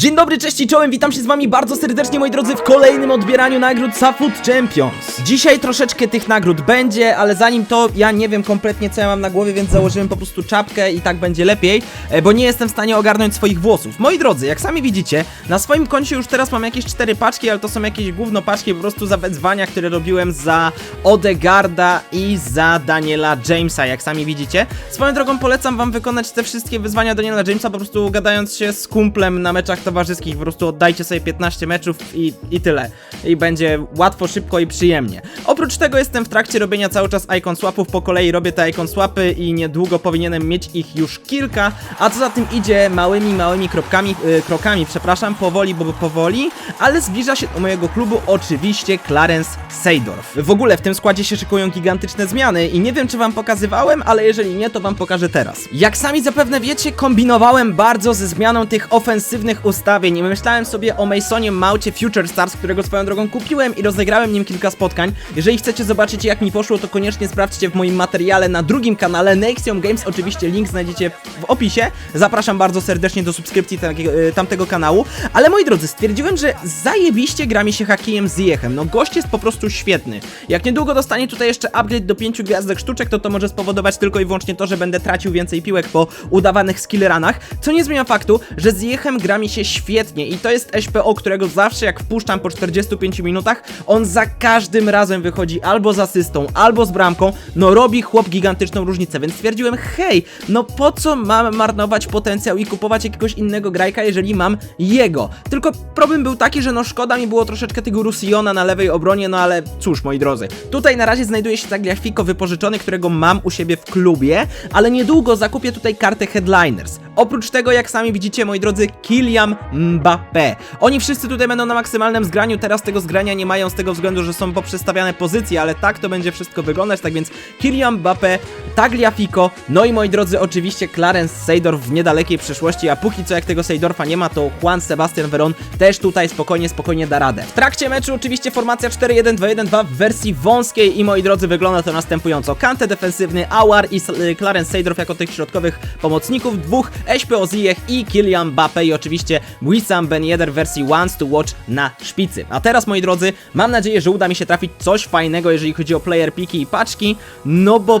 Dzień dobry, cześć i czołem, witam się z wami bardzo serdecznie moi drodzy w kolejnym odbieraniu nagród Safut Champions. Dzisiaj troszeczkę tych nagród będzie, ale zanim to ja nie wiem kompletnie co ja mam na głowie, więc założyłem po prostu czapkę i tak będzie lepiej e, Bo nie jestem w stanie ogarnąć swoich włosów. Moi drodzy, jak sami widzicie, na swoim koncie już teraz mam jakieś cztery paczki, ale to są jakieś gówno paczki po prostu za wezwania, które robiłem za Odegarda i za Daniela Jamesa, jak sami widzicie. Swoją drogą polecam wam wykonać te wszystkie wyzwania Daniela Jamesa, po prostu gadając się z kumplem na meczach towarzyskich, po prostu oddajcie sobie 15 meczów i, i tyle. I będzie łatwo, szybko i przyjemnie. Oprócz tego jestem w trakcie robienia cały czas icon swapów, po kolei robię te icon swapy i niedługo powinienem mieć ich już kilka, a co za tym idzie małymi, małymi kropkami, yy, krokami, przepraszam, powoli, bo powoli, ale zbliża się do mojego klubu oczywiście Clarence Seydorf. W ogóle w tym składzie się szykują gigantyczne zmiany i nie wiem czy wam pokazywałem, ale jeżeli nie, to wam pokażę teraz. Jak sami zapewne wiecie, kombinowałem bardzo ze zmianą tych ofensywnych ustawień i myślałem sobie o Masonie Maucie Future Stars, którego swoją drogą kupiłem i rozegrałem nim kilka spotkań. Jeżeli chcecie zobaczyć jak mi poszło, to koniecznie sprawdźcie w moim materiale na drugim kanale Nexium Games, oczywiście link znajdziecie w opisie. Zapraszam bardzo serdecznie do subskrypcji y, tamtego kanału. Ale moi drodzy, stwierdziłem, że zajebiście gra mi się hakijem z Jechem. No gość jest po prostu świetny. Jak niedługo dostanie tutaj jeszcze upgrade do 5 gwiazdek sztuczek, to to może spowodować tylko i wyłącznie to, że będę tracił więcej piłek po udawanych skilleranach, co nie zmienia faktu, że z Jechem gra mi się świetnie i to jest SPO, którego zawsze jak wpuszczam po 45 minutach, on za każdym razem wychodzi albo z asystą, albo z bramką, no robi chłop gigantyczną różnicę, więc stwierdziłem, hej, no po co mam marnować potencjał i kupować jakiegoś innego grajka, jeżeli mam jego? Tylko problem był taki, że no szkoda mi było troszeczkę tego Rusiona na lewej obronie, no ale cóż, moi drodzy, tutaj na razie znajduje się Tagliafico wypożyczony, którego mam u siebie w klubie, ale niedługo zakupię tutaj kartę Headliners. Oprócz tego, jak sami widzicie, moi drodzy, Kylian Mbappé. Oni wszyscy tutaj będą na maksymalnym zgraniu, teraz tego zgrania nie mają z tego względu, że są poprzestawiane pozycje, ale tak to będzie wszystko wyglądać, tak więc Kylian Mbappé, Tagliafico, no i moi drodzy, oczywiście Clarence Seydorf w niedalekiej przyszłości, a póki co jak tego Seydorfa nie ma, to Juan Sebastian Veron też tutaj spokojnie, spokojnie da radę. W trakcie meczu oczywiście formacja 4-1-2-1-2 w wersji wąskiej i moi drodzy, wygląda to następująco. Kante defensywny, Awar i y, Clarence Seydorf jako tych środkowych pomocników, dwóch Eśpio Ziyech i Kylian Mbappé i oczywiście Wissam Ben Yedder w wersji Once to Watch na szpicy. A teraz moi drodzy, mam nadzieję, że uda mi się trafić coś fajnego, jeżeli chodzi o player piki i paczki, no bo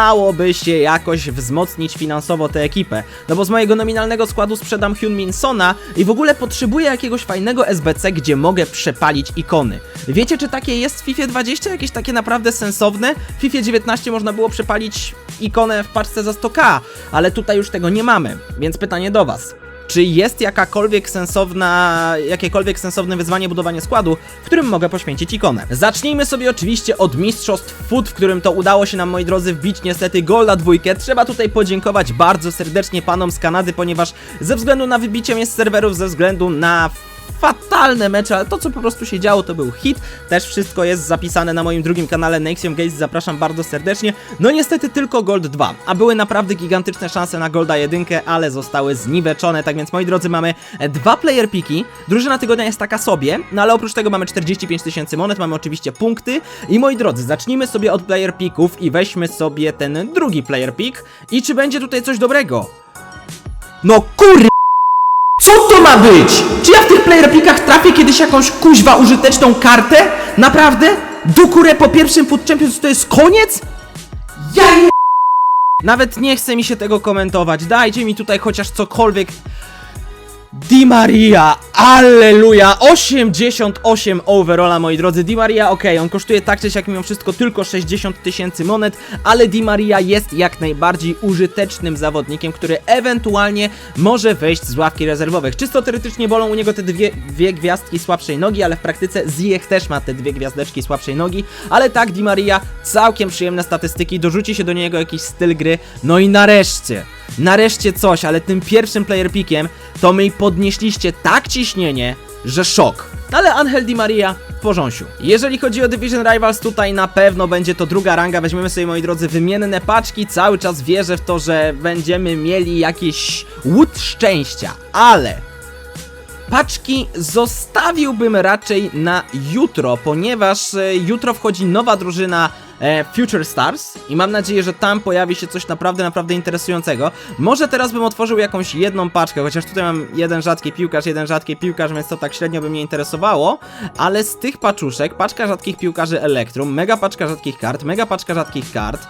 przydałoby się jakoś wzmocnić finansowo tę ekipę. No bo z mojego nominalnego składu sprzedam Hyun Sona i w ogóle potrzebuję jakiegoś fajnego SBC, gdzie mogę przepalić ikony. Wiecie, czy takie jest w FIFA 20? Jakieś takie naprawdę sensowne? W FIFA 19 można było przepalić ikonę w paczce za 100k, ale tutaj już tego nie mamy. Więc pytanie do Was. Czy jest jakakolwiek sensowna, jakiekolwiek sensowne wyzwanie budowanie składu, w którym mogę poświęcić ikonę? Zacznijmy sobie oczywiście od Mistrzostw Foot, w którym to udało się nam, moi drodzy, wbić niestety gol na dwójkę. Trzeba tutaj podziękować bardzo serdecznie panom z Kanady, ponieważ ze względu na wybicie mnie z serwerów, ze względu na fatalne mecze, ale to co po prostu się działo to był hit. Też wszystko jest zapisane na moim drugim kanale Nexium Games, zapraszam bardzo serdecznie. No niestety tylko Gold 2, a były naprawdę gigantyczne szanse na Golda 1, ale zostały zniweczone. Tak więc moi drodzy mamy e, dwa player piki. Drużyna tygodnia jest taka sobie, no ale oprócz tego mamy 45 tysięcy monet, mamy oczywiście punkty. I moi drodzy, zacznijmy sobie od player pików i weźmy sobie ten drugi player pick. I czy będzie tutaj coś dobrego? No kur... Co to ma być? Czy ja w tych playerpikach trafię kiedyś jakąś kuźwa użyteczną kartę? Naprawdę? Dukurę po pierwszym Food Champions to jest koniec? Ja je... Nawet nie chce mi się tego komentować. Dajcie mi tutaj chociaż cokolwiek. Di Maria, alleluja, 88 overalla moi drodzy, Di Maria, okej, on kosztuje tak czy siak mimo wszystko tylko 60 tysięcy monet, ale Di Maria jest jak najbardziej użytecznym zawodnikiem, który ewentualnie może wejść z ławki rezerwowych. Czysto teoretycznie bolą u niego te dwie, dwie gwiazdki słabszej nogi, ale w praktyce Ziyech też ma te dwie gwiazdeczki słabszej nogi, ale tak, Di Maria, całkiem przyjemne statystyki, dorzuci się do niego jakiś styl gry, no i nareszcie, nareszcie coś, ale tym pierwszym player pickiem to my podnieśliście tak ciśnienie, że szok. Ale Angel Di Maria w porząsiu. Jeżeli chodzi o Division Rivals, tutaj na pewno będzie to druga ranga. Weźmiemy sobie, moi drodzy, wymienne paczki. Cały czas wierzę w to, że będziemy mieli jakiś łód szczęścia, ale paczki zostawiłbym raczej na jutro, ponieważ e, jutro wchodzi nowa drużyna Future Stars i mam nadzieję, że tam pojawi się coś naprawdę, naprawdę interesującego. Może teraz bym otworzył jakąś jedną paczkę, chociaż tutaj mam jeden rzadki piłkarz, jeden rzadki piłkarz, więc to tak średnio by mnie interesowało, ale z tych paczuszek, paczka rzadkich piłkarzy Elektrum, mega paczka rzadkich kart, mega paczka rzadkich kart,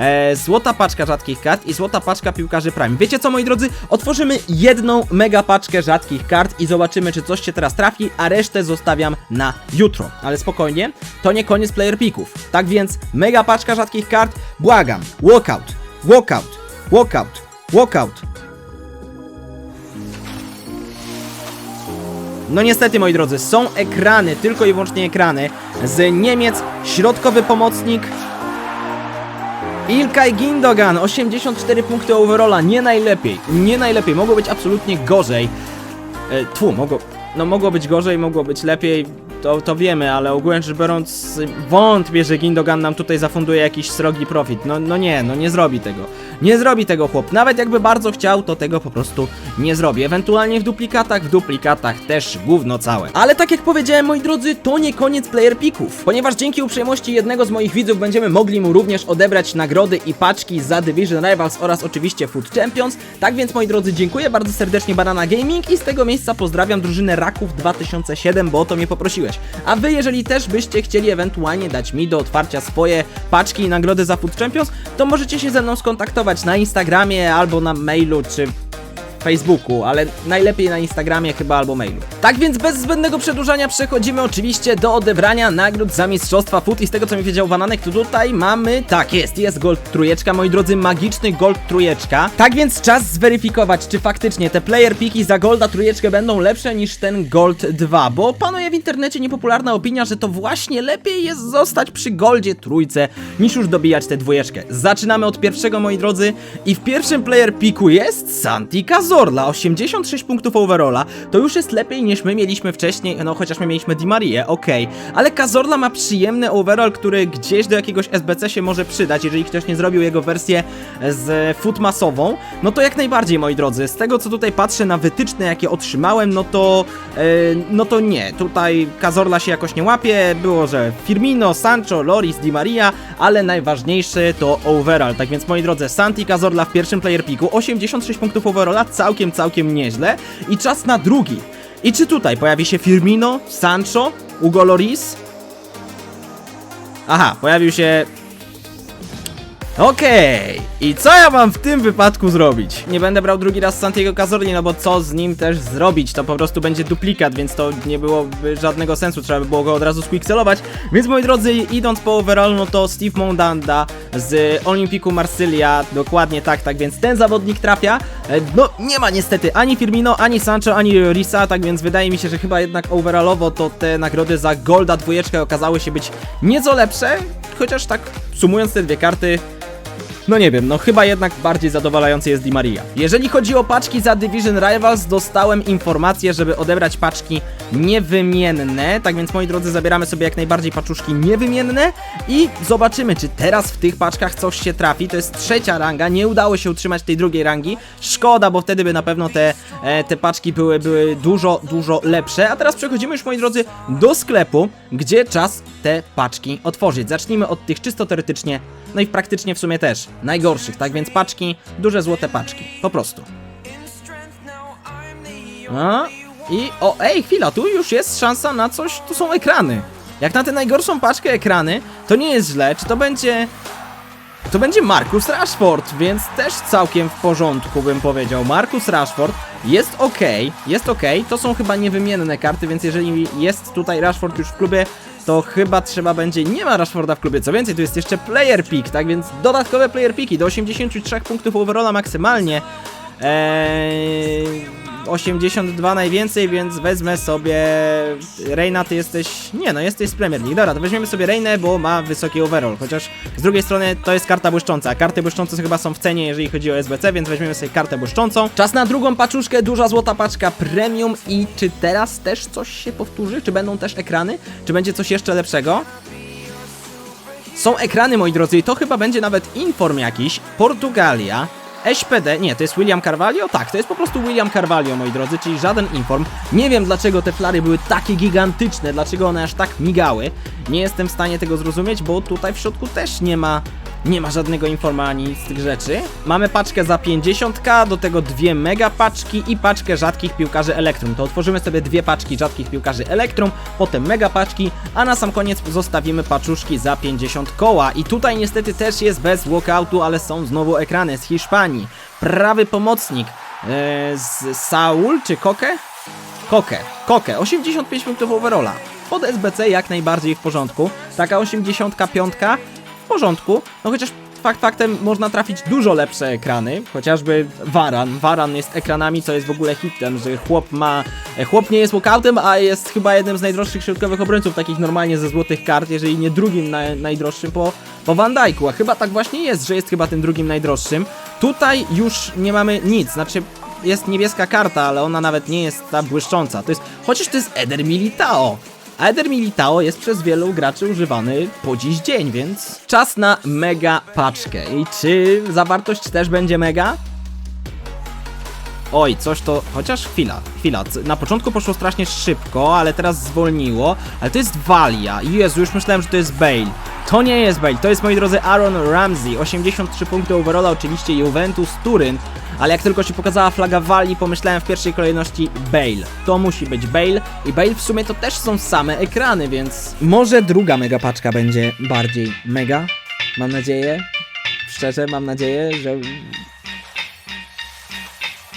E, złota paczka rzadkich kart i złota paczka piłkarzy Prime. Wiecie co, moi drodzy? Otworzymy jedną mega paczkę rzadkich kart i zobaczymy, czy coś się teraz trafi, a resztę zostawiam na jutro. Ale spokojnie, to nie koniec player picków. Tak więc, mega paczka rzadkich kart, błagam, walkout, walkout, walkout, walkout. No niestety, moi drodzy, są ekrany, tylko i wyłącznie ekrany z Niemiec, środkowy pomocnik, Ilkay Gindogan, 84 punkty overalla, nie najlepiej, nie najlepiej, mogło być absolutnie gorzej. E, tfu, mogło, no mogło być gorzej, mogło być lepiej, to, to wiemy, ale ogólnie rzecz biorąc wątpię, że Gindogan nam tutaj zafunduje jakiś srogi profit. No, no nie, no nie zrobi tego. Nie zrobi tego chłop. Nawet jakby bardzo chciał, to tego po prostu nie zrobi. Ewentualnie w duplikatach, w duplikatach też gówno całe. Ale tak jak powiedziałem, moi drodzy, to nie koniec player picków. Ponieważ dzięki uprzejmości jednego z moich widzów będziemy mogli mu również odebrać nagrody i paczki za Division Rivals oraz oczywiście Food Champions. Tak więc, moi drodzy, dziękuję bardzo serdecznie Banana Gaming i z tego miejsca pozdrawiam drużynę Raków 2007, bo o to mnie A wy, jeżeli też byście chcieli ewentualnie dać mi do otwarcia swoje paczki i nagrody za Food Champions, to możecie się ze mną skontaktować na Instagramie albo na mailu, czy Facebooku, ale najlepiej na Instagramie chyba albo mailu. Tak więc bez zbędnego przedłużania przechodzimy oczywiście do odebrania nagród za Mistrzostwa Foot i z tego co mi wiedział Bananek, to tutaj mamy, tak jest, jest Gold Trójeczka, moi drodzy, magiczny Gold Trójeczka. Tak więc czas zweryfikować, czy faktycznie te player piki za Golda Trójeczkę będą lepsze niż ten Gold 2, bo panuje w internecie niepopularna opinia, że to właśnie lepiej jest zostać przy Goldzie Trójce, niż już dobijać tę dwójeczkę. Zaczynamy od pierwszego, moi drodzy, i w pierwszym player piku jest Santi Cazorla, 86 punktów overalla, to już jest lepiej niż my mieliśmy wcześniej, no chociaż my mieliśmy Di Marię, okej, ale Cazorla ma przyjemny overall, który gdzieś do jakiegoś SBC się może przydać, jeżeli ktoś nie zrobił jego wersję z footmasową, no to jak najbardziej, moi drodzy, z tego co tutaj patrzę na wytyczne, jakie otrzymałem, no to, e, no to nie, tutaj Cazorla się jakoś nie łapie, było, że Firmino, Sancho, Loris, Di Maria, ale najważniejszy to overall, tak więc moi drodzy, Santi Cazorla w pierwszym player piku, 86 punktów overalla, całkiem, całkiem nieźle i czas na drugi. I czy tutaj pojawi się Firmino, Sancho, Hugo Loris? Aha, pojawił się Okej, i co ja mam w tym wypadku zrobić? Nie będę brał drugi raz Santiago Cazorli, no bo co z nim też zrobić? To po prostu będzie duplikat, więc to nie byłoby żadnego sensu, trzeba by było go od razu squixelować. Więc moi drodzy, idąc po overall, no to Steve Mondanda z Olimpiku Marsylia, dokładnie tak, tak więc ten zawodnik trafia. E, No, nie ma niestety ani Firmino, ani Sancho, ani Risa, tak więc wydaje mi się, że chyba jednak overallowo to te nagrody za Golda dwójeczkę okazały się być nieco lepsze, chociaż tak sumując te dwie karty, no nie wiem, no chyba jednak bardziej zadowalający jest Di Maria. Jeżeli chodzi o paczki za Division Rivals, dostałem informację, żeby odebrać paczki niewymienne, tak więc moi drodzy, zabieramy sobie jak najbardziej paczuszki niewymienne i zobaczymy, czy teraz w tych paczkach coś się trafi. To jest trzecia ranga, nie udało się utrzymać tej drugiej rangi. Szkoda, bo wtedy by na pewno te, e, te paczki były, były dużo, dużo lepsze. A teraz przechodzimy już, moi drodzy, do sklepu, gdzie czas te paczki otworzyć. Zacznijmy od tych czysto teoretycznie, no i praktycznie w sumie też najgorszych, tak więc paczki, duże złote paczki, po prostu. No i o, ej, chwila, tu już jest szansa na coś, tu są ekrany. Jak na tę najgorszą paczkę ekrany, to nie jest źle, czy to będzie... To będzie Marcus Rashford, więc też całkiem w porządku bym powiedział. Marcus Rashford jest ok, jest ok. To są chyba niewymienne karty, więc jeżeli jest tutaj Rashford już w klubie, to chyba trzeba będzie. Nie ma Rashforda w klubie. Co więcej, tu jest jeszcze player pick, tak więc dodatkowe player picki do 83 punktów overalla maksymalnie. Eee, 82 najwięcej, więc wezmę sobie Reina, ty jesteś... Nie no, jesteś z Premier League. Dobra, to weźmiemy sobie Reinę, bo ma wysoki overall, chociaż z drugiej strony to jest karta błyszcząca. Karty błyszczące chyba są w cenie, jeżeli chodzi o SBC, więc weźmiemy sobie kartę błyszczącą. Czas na drugą paczuszkę, duża złota paczka premium i czy teraz też coś się powtórzy? Czy będą też ekrany? Czy będzie coś jeszcze lepszego? Są ekrany, moi drodzy, i to chyba będzie nawet inform jakiś. Portugalia. SPD, nie, to jest William Carvalho? Tak, to jest po prostu William Carvalho, moi drodzy, czyli żaden inform. Nie wiem, dlaczego te flary były takie gigantyczne, dlaczego one aż tak migały. Nie jestem w stanie tego zrozumieć, bo tutaj w środku też nie ma nie ma żadnego informa ani z tych rzeczy. Mamy paczkę za 50k, do tego dwie mega paczki i paczkę rzadkich piłkarzy Elektrum. To otworzymy sobie dwie paczki rzadkich piłkarzy Elektrum, potem mega paczki, a na sam koniec zostawimy paczuszki za 50 koła. I tutaj niestety też jest bez walkoutu, ale są znowu ekrany z Hiszpanii. Prawy pomocnik e, z Saul czy Koke? Koke, Koke, 85 punktów overalla. Pod SBC jak najbardziej w porządku. Taka 85 w porządku. No chociaż fakt faktem można trafić dużo lepsze ekrany, chociażby Varan. Varan jest ekranami, co jest w ogóle hitem, że chłop ma... Chłop nie jest walkoutem, a jest chyba jednym z najdroższych środkowych obrońców, takich normalnie ze złotych kart, jeżeli nie drugim na, najdroższym po, po Van Dijku, a chyba tak właśnie jest, że jest chyba tym drugim najdroższym. Tutaj już nie mamy nic, znaczy jest niebieska karta, ale ona nawet nie jest ta błyszcząca. To jest, chociaż to jest Eder Militao. A Eder Militao jest przez wielu graczy używany po dziś dzień, więc czas na mega paczkę. I czy zawartość też będzie mega? Oj, coś to. Chociaż chwila, chwila. Na początku poszło strasznie szybko, ale teraz zwolniło. Ale to jest Walia. Jezu, już myślałem, że to jest Bale. To nie jest Bale, to jest moi drodzy Aaron Ramsey. 83 punkty overalla, oczywiście Juventus Turyn. Ale jak tylko się pokazała flaga Walii, pomyślałem w pierwszej kolejności Bale. To musi być Bale. I Bale w sumie to też są same ekrany, więc. Może druga mega paczka będzie bardziej mega. Mam nadzieję. Szczerze, mam nadzieję, że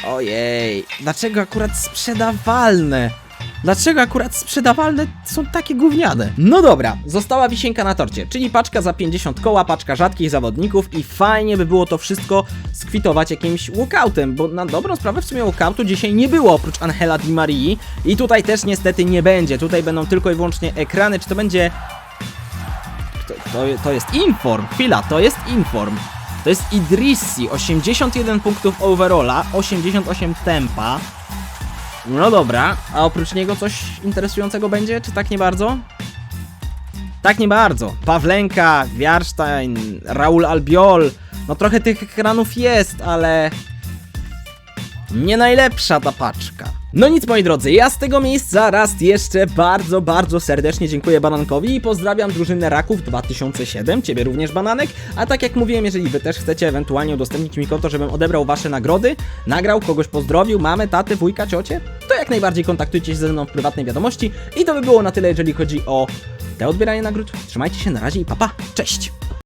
Ojej, dlaczego akurat sprzedawalne? Dlaczego akurat sprzedawalne są takie gówniane? No dobra, została wisienka na torcie, czyli paczka za 50 koła, paczka rzadkich zawodników i fajnie by było to wszystko skwitować jakimś walkoutem, bo na dobrą sprawę w sumie walkoutu dzisiaj nie było oprócz Angela Di Marii i tutaj też niestety nie będzie, tutaj będą tylko i wyłącznie ekrany, czy to będzie... To, to, to jest Inform, chwila, to jest Inform. To jest Idrissi, 81 punktów overalla, 88 tempa. No dobra, a oprócz niego coś interesującego będzie, czy tak nie bardzo? Tak nie bardzo. Pawlenka, Wiarstein, Raul Albiol. No trochę tych ekranów jest, ale nie najlepsza ta paczka. No nic moi drodzy, ja z tego miejsca raz jeszcze bardzo, bardzo serdecznie dziękuję Banankowi i pozdrawiam drużynę Raków 2007, ciebie również Bananek, a tak jak mówiłem, jeżeli wy też chcecie ewentualnie udostępnić mi konto, żebym odebrał wasze nagrody, nagrał, kogoś pozdrowił, mamy, taty, wujka, ciocie, to jak najbardziej kontaktujcie się ze mną w prywatnej wiadomości i to by było na tyle, jeżeli chodzi o te odbieranie nagród. Trzymajcie się, na razie i papa, cześć!